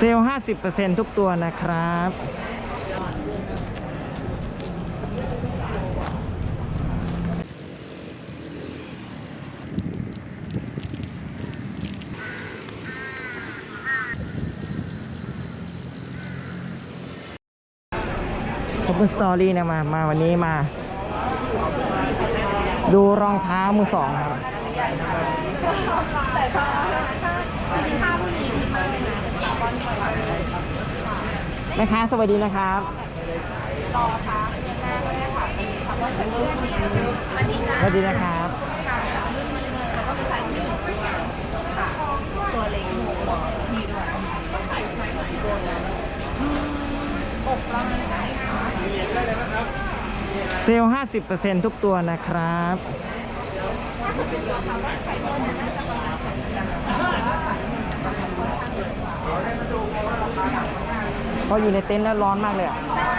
เซลล์50%ทุกตัวนะครับ ขอบคุณสตอรี่นะมา มาวันนี้มา ดูรองเท้ามือสองครับ แม่ค้าสวัสดีนะครับสวัสดีนะครับตัวเล็กหมูมีด้วยอกเรามันใหญ่ค่ะเซลล์50%ทุกตัวนะครับ พออยู่ในเต็นท์แล้วร้อนมากเลยอะ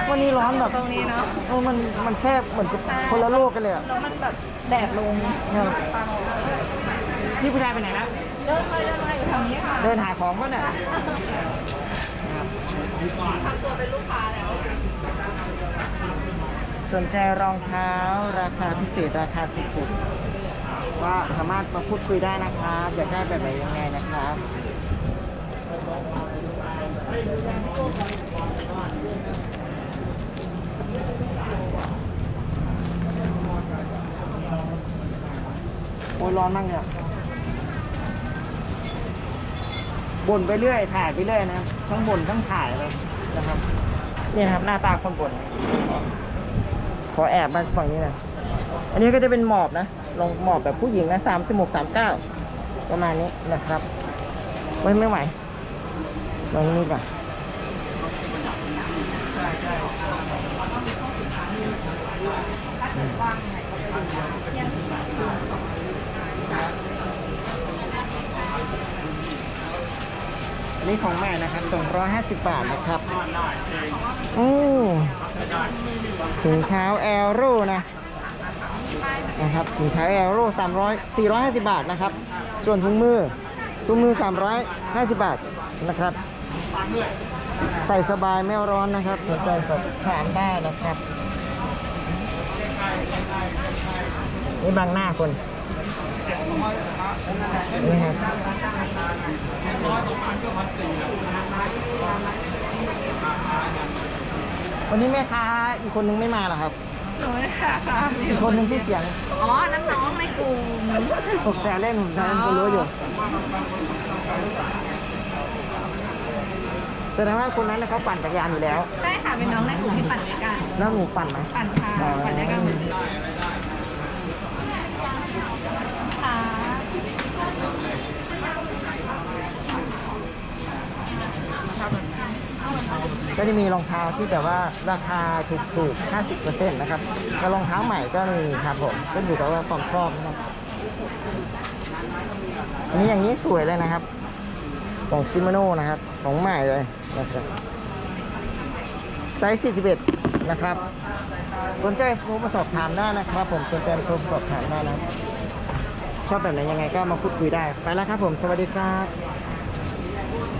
วันนี้ร้อนแบบตรงนี้เนาะเออมันมันแค่เหมือนกับคนละโลกกันเลยอะแล้วมันแบบแดดลงครับพี่ผู้ชายไปไหนแล้วเดินไปเดินมาอยู่แถวนี้ค่ะเดินหาของก็เนี่ยทำตัวเป็นลูกค้าแล้ว สนใจรองเท้าราคาพิเศษราคาถูกๆว่าสามารถมาพูดคุยได้นะครับอยากได้แบบไหนยังไงนะครับ โอ้ยร้อนมากเนี่ยบ่นไปเรื่อย ถ่ายไปเรื่อยนะครับทั้งบ่นทั้งถ่ายเลยนะครับ นี่นะครับ หน้าตาคนบ่นขอแอบมาฝั่งนี้นะ อันนี้ก็จะเป็นหมอบนะ ลงหมอบแบบผู้หญิงนะสามสิบหกสามเก้าประมาณนี้นะครับไม่ไม่ไหวลองนี้ก่อนอัน นี้ของแม่นะครับสองร้อยห้าสิบบาทนะครับโอ้ถุงเท้าแอโร่นะนะครับถุงเท้าแอโร่สามร้อยสี่ร้อยห้าสิบบาทนะครับ ส่วนถุงมือถุงมือสามร้อยห้าสิบบาทนะครับ ใส่สบายไม่ร้อนนะครับสนใจสอบถามได้นะครับนี่บางหน้าคนนี่ครับ วันนี้แม่ค้าอีกคนนึงไม่มาเหรอครับ หนูเนี่ยค่ะค่ะอีกคนนึงที่เสียงอ๋อนั่นน้องในกลุ่มตกแซวเล่นผมแซวเล่นก็รู้อยู่แสดงว่าคนนั้นน่ะเขาปั่นจักรยานอยู่แล้ว ใช่ค่ะ เป็นน้องในกลุ่มที่ปั่นด้วยกัน แล้วหนูปั่นไหมปั่นค่ะ ปั่นด้วยกันหมดเลย ก็จะมีรองเท้าที่แบบว่าราคาถูกๆ 50%นะครับแล้วรองเท้าใหม่ก็มีครับผมก็อยู่กับว่าความชอบนะครับอันนี้อย่างนี้สวยเลยนะครับ ของชิมาโน่นะครับ ของใหม่เลยนะครับไซส์41 นะครับสนใจโทรมาสอบถามได้นะครับ ผมสนใจโทรมาสอบถามได้นะชอบแบบไหนยังไงก็มาพูดคุยได้ ไปแล้วครับผม สวัสดีครับ